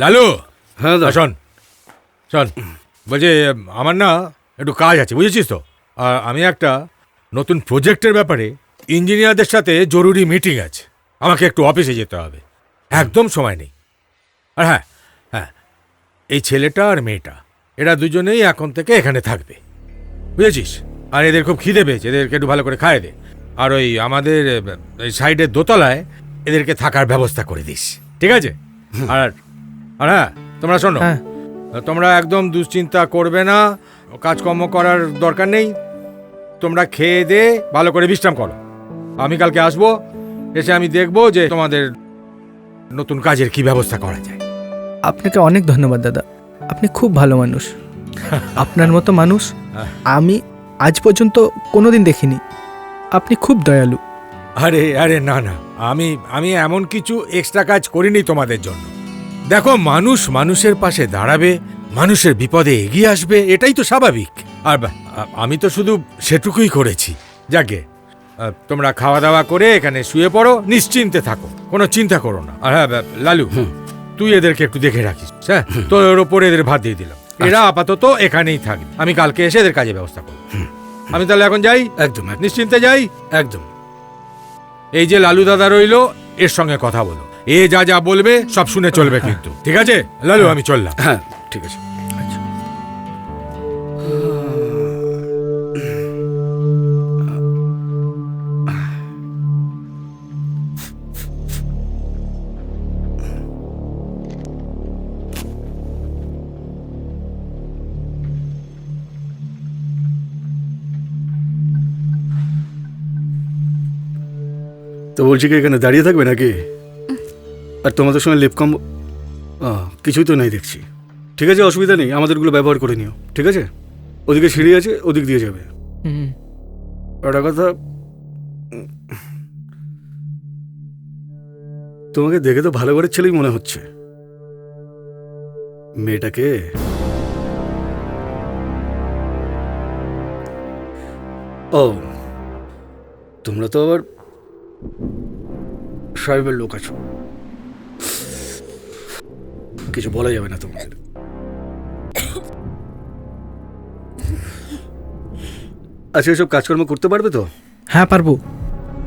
লালু হ্যাঁ দাদা। শোন শোন বলছি আমার না একটু কাজ আছে বুঝেছিস তো? আর আমি একটা নতুন প্রজেক্টের ব্যাপারে ইঞ্জিনিয়ারদের সাথে জরুরি মিটিং আছে। আমাকে একটু অফিসে যেতে হবে। একদম সময় নেই। আর হ্যাঁ হ্যাঁ এই ছেলেটা আর মেয়েটা এরা দুজনেই এখন থেকে এখানে থাকবে। বুঝেছিস? আর এদের খুব খিদে পেয়েছে এদেরকে একটু ভালো করে খাইয়ে দে। আর ওই আমাদের সাইডের দোতলায় এদেরকে থাকার ব্যবস্থা করে দিস। ঠিক আছে? আর আর হ্যাঁ তোমরা শোনো। হ্যাঁ। তোমরা একদম দুশ্চিন্তা করবে না কাজকর্ম করার দরকার নেই। তোমরা খেয়ে দে ভালো করে বিশ্রাম করো। আমি কালকে আসব এসে আমি দেখব যে তোমাদের নতুন কাজের কি ব্যবস্থা করা যায়। আপনাকে অনেক ধন্যবাদ দাদা। আপনি খুব ভালো মানুষ। আপনার মতো মানুষ আমি আজ পর্যন্ত কোনোদিন দেখিনি। আপনি খুব দয়ালু। আরে আরে না না। আমি আমি এমন কিছু এক্সট্রা কাজ করিনি তোমাদের জন্য। দেখো মানুষ মানুষের পাশে দাঁড়াবে মানুষের বিপদে এগিয়ে আসবে এটাই তো স্বাভাবিক। আর আমি তো শুধু সেটুকুই করেছি। যাকে তোমরা খাওয়া দাওয়া করে এখানে শুয়ে পড়ো নিশ্চিন্তে থাকো কোনো চিন্তা করো না। আর হ্যাঁ লালু তুই এদেরকে একটু দেখে রাখিস হ্যাঁ? তোর ওপর এদের ভাত দিয়ে দিলাম। এরা আপাতত এখানেই থাকবে। আমি কালকে এসে এদের কাজে ব্যবস্থা করব। আমি তাহলে এখন যাই? একদম, নিশ্চিন্তে যাই? একদম। এই যে লালু দাদা রইল এর সঙ্গে কথা বলো। এ যা যা বলবে সব শুনে চলবে কিন্তু। ঠিক আছে? লালু আমি চললাম। হ্যাঁ ঠিক আছে। তো বলছি কি এখানে দাঁড়িয়ে থাকবে নাকি? আর তোমাদের সঙ্গে লেপ কম আহ, কিছুই তো নেই দেখছি। ঠিক আছে অসুবিধা নেই আমাদেরগুলো ব্যবহার করে নিও ঠিক আছে? ওদিকে সিঁড়ি আছে ওদিক দিয়ে যাবে। একটা কথা তোমাকে দেখে তো ভালো ঘরের ছেলেই মনে হচ্ছে। মেয়েটাকে ও তোমরা তো আবার সাহেবের লোক আছো। কিছু বলা যাবে না তোমাদের। আচ্ছা এসব কাজকর্ম করতে পারবে তো? হ্যাঁ পারব।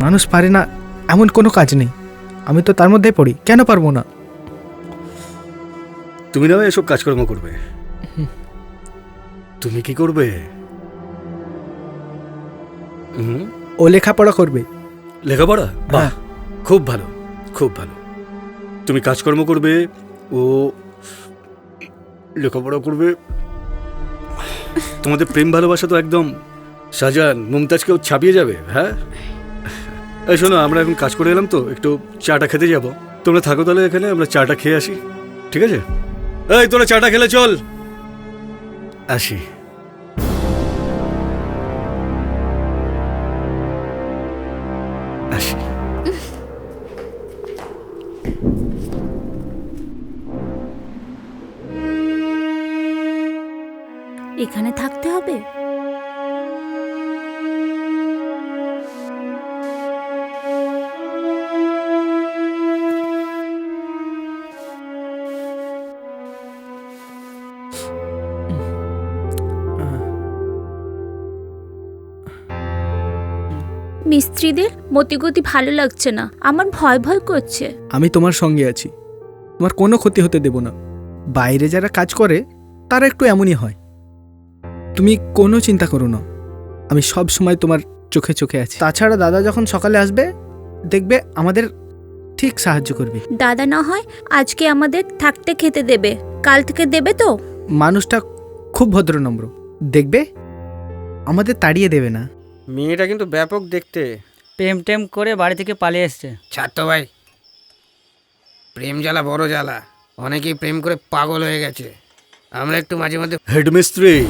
মানুষ পারে না এমন কোনো কাজ নেই। আমি তো তার মধ্যে পড়ি কেন পারব না? তুমি না এসব কাজকর্ম করবে। তুমি কি করবে? হুম? ও লেখাপড়া করবে। লেখাপড়া? বাহ হ্যাঁ। খুব ভালো খুব ভালো। তুমি কাজকর্ম করবে ও লেখাপড়া করবে? তোমাদের প্রেম ভালোবাসা তো একদম শাহজাহান মুমতাজকেও ছাপিয়ে যাবে হ্যাঁ? এই শোনো, আমরা এখন কাজ করে এলাম তো, একটু চাটা খেতে যাব। তোমরা থাকো তাহলে এখানে, আমরা চাটা খেয়ে আসি, ঠিক আছে? এই, তোরা চাটা খেলে চল। আসি আসি। মিস্ত্রিদের মতিগতি ভালো লাগছে না। আমার ভয় ভয় করছে। আমি তোমার সঙ্গে আছি। তোমার কোনো ক্ষতি হতে দেব না। বাইরে যারা কাজ করে তারা একটু এমনই হয়। তুমি কোনো চিন্তা করো না। আমি সব সময় তোমার চোখে চোখে আছি। তাছাড়া দাদা যখন সকালে আসবে দেখবে আমাদের ঠিক সাহায্য করবে। দাদা না হয় আজকে আমাদের থাকতে খেতে দেবে। কাল থেকে দেবে তো? মানুষটা খুব ভদ্র নম্র। দেখবে? আমাদের তাড়িয়ে দেবে না। মেয়েটা কিন্তু ব্যাপক দেখতে। প্রেম টেম করে বাড়ি থেকে পালিয়ে এসছে। ছাড়তো ভাই। প্রেম জ্বালা বড় জ্বালা। অনেকেই প্রেম করে পাগল হয়ে গেছে। আমরা একটু মাঝে মধ্যে হেডমিস্ত্রি।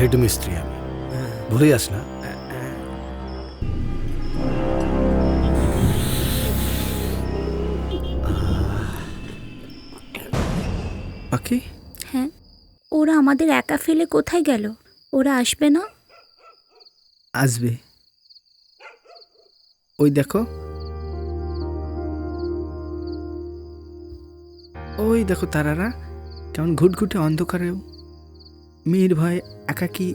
হেডমিস্ত্রি আমি। ভুলে যাস না। বাকি হ্যাঁ। ওরা আমাদের একা ফেলে কোথায় গেল? ওরা আসবে না? আসবে। ওই দেখো। ওই দেখো তারারা কেমন ঘুটঘুটে অন্ধকারেও। মেয়ের ভয়ে একাকি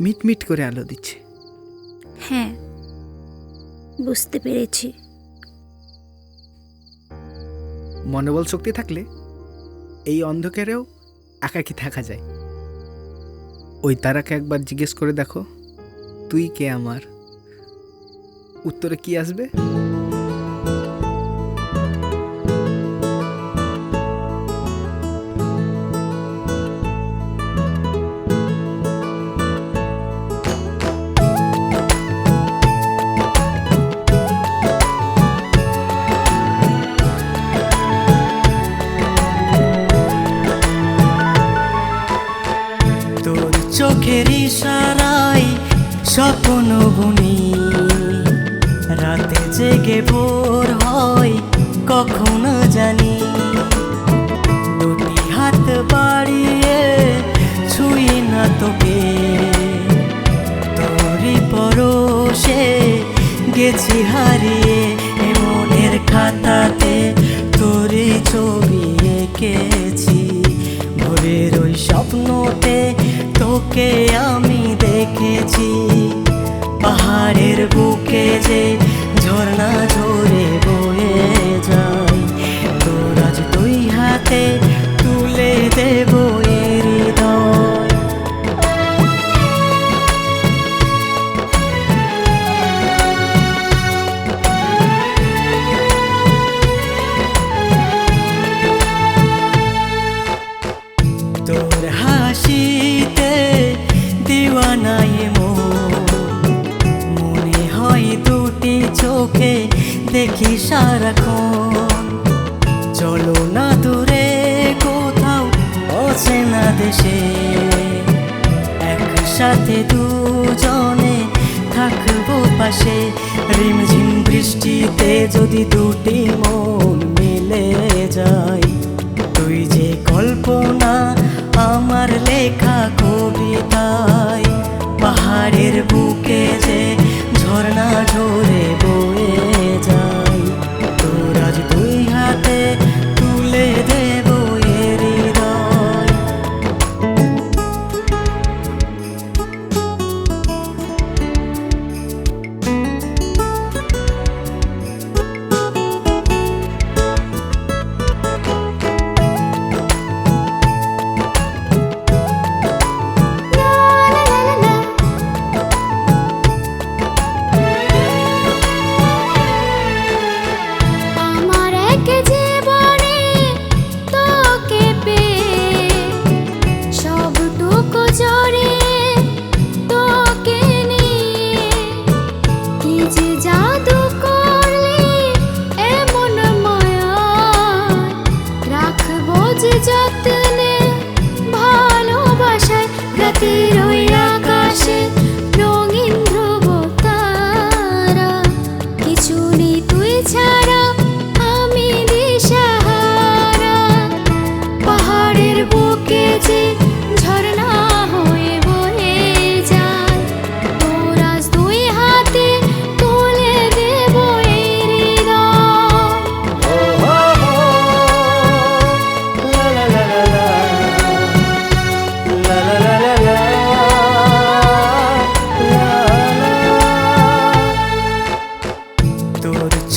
মিটমিট করে আলো দিচ্ছে। হ্যাঁ বুঝতে পেরেছি। মনোবল শক্তি থাকলে এই অন্ধকারেও একাকি থাকা যায়। ওই তারাকে একবার জিজ্ঞেস করে দেখো। তুই কে আমার? উত্তরে কি আসবে? স্বপ্ন বুনি রাতে জেগে ভোর হয়, কখনো জানি। দুটি হাত বাড়িয়ে ছুঁই না তোকে। তোরই পরশে গেছি হারিয়ে এ মনের খাতাতে তোরই ছবি এঁকেছি। ভোরের ওই স্বপ্নতে তোকে আমি দেখেছি। যে দূরে কোথাও অচেনা দেশে। একসাথে দুজনে থাকব পাশে। রিমঝিম বৃষ্টিতে যদি দুটি মন মিলে যায়, তুই যে কল্পনা আমার লেখা কবিতায়, পাহাড়ের বুকে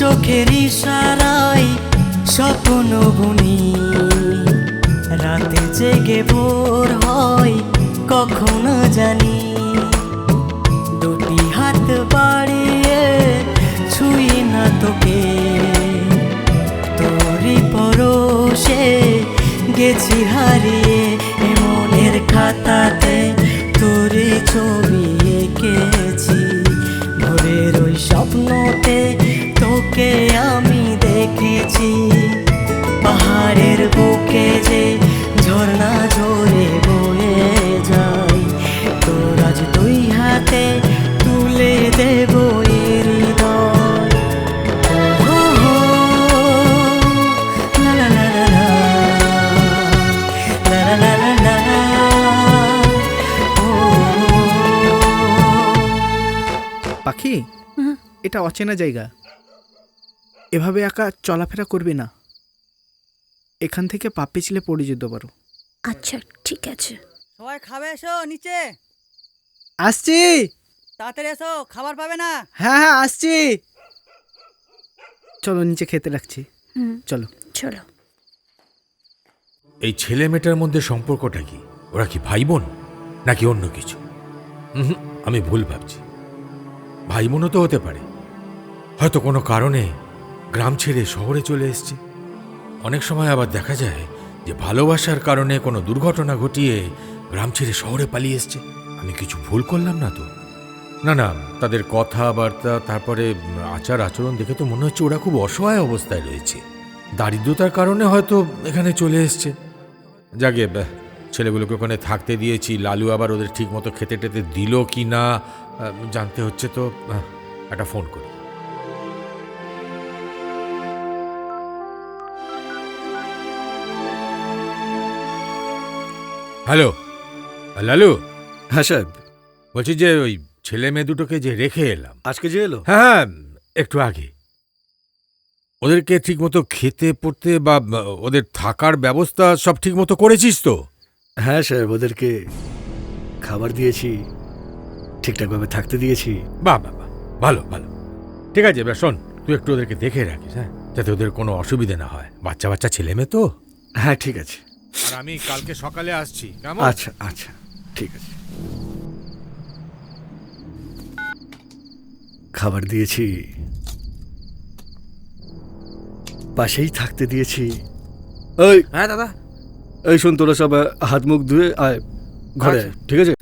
চোখের ইশারায় স্বপ্ন বুনি রাতে জেগে ভোর হয়, কখনো জানি। দুটি হাত বাড়িয়ে ছুঁই না তোকে। তোরই পরশে গেছি হারিয়ে, মনের খাতাতে তোরই ছবি এঁকেছি। ভোরের ওই স্বপ্নতে তোকে আমি দেখেছি পাহাড়ের বুকে যে ঝর্ণা ঝরে বয়ে যায়। তোর আজ দুই হাতে তুলে দেবো পাখি এটা অচেনা জায়গা। এভাবে একা চলাফেরা করবে না। এখান থেকে পা পিছলে পড়ে যেতে পারো। আচ্ছা ঠিক আছে। সবাই খাবে এসো নিচে। আসছি। তাড়াতাড়ি এসো খাবার পাবে না? হ্যাঁ হ্যাঁ আসছি। চলো নিচে খেতে রাখছি হুম। চলো। চলো। এই ছেলে মেয়েটার মধ্যে সম্পর্কটা কি? ওরা কি ভাই বোন নাকি অন্য কিছু? আমি ভুল ভাবছি। ভাই বোনও তো হতে পারে। হয়তো কোনো কারণে গ্রাম ছেড়ে শহরে চলে এসছে। অনেক সময় আবার দেখা যায় যে ভালোবাসার কারণে কোনো দুর্ঘটনা ঘটিয়ে গ্রাম ছেড়ে শহরে পালিয়ে এসছে। আমি কিছু ভুল করলাম না তো? না না, তাদের কথাবার্তা, তারপরে আচার আচরণ দেখে তো মনে হচ্ছে ওরা খুব অসহায় অবস্থায় রয়েছে। দারিদ্রতার কারণে হয়তো এখানে চলে এসছে। যাকে ছেলেগুলোকে ওখানে থাকতে দিয়েছি, লালু আবার ওদের ঠিক মতো খেতে টেতে দিল কি না জানতে হচ্ছে তো একটা ফোন করি। হ্যালো লালু। হ্যাঁ সাহেব। বলছি যে ওই ছেলে মেয়ে দুটোকে যে রেখে এলাম। আজকে যে এলো? হ্যাঁ হ্যাঁ একটু আগে। ওদেরকে ঠিকমতো খেতে পড়তে বা বা, ওদের থাকার ব্যবস্থা সব ঠিকমতো করেছিস তো? হ্যাঁ সাহেব ওদেরকে খাবার দিয়েছি ঠিকঠাকভাবে থাকতে দিয়েছি। বাহ বাহ বাহ ভালো ভালো। ঠিক আছে এবার শোন তুই একটু ওদেরকে দেখে রাখিস হ্যাঁ? যাতে ওদের কোনো অসুবিধে না হয়। বাচ্চা বাচ্চা ছেলে মেয়ে তো? হ্যাঁ ঠিক আছে। আর আমি কালকে সকালে আসছি কেমন? আচ্ছা আচ্ছা ঠিক আছে। খাবার দিয়েছি। পাশেই থাকতে দিয়েছি। ওই হ্যাঁ দাদা। এই শোন তোরা সব হাত মুখ ধুয়ে আয় ঘরে ঠিক আছে?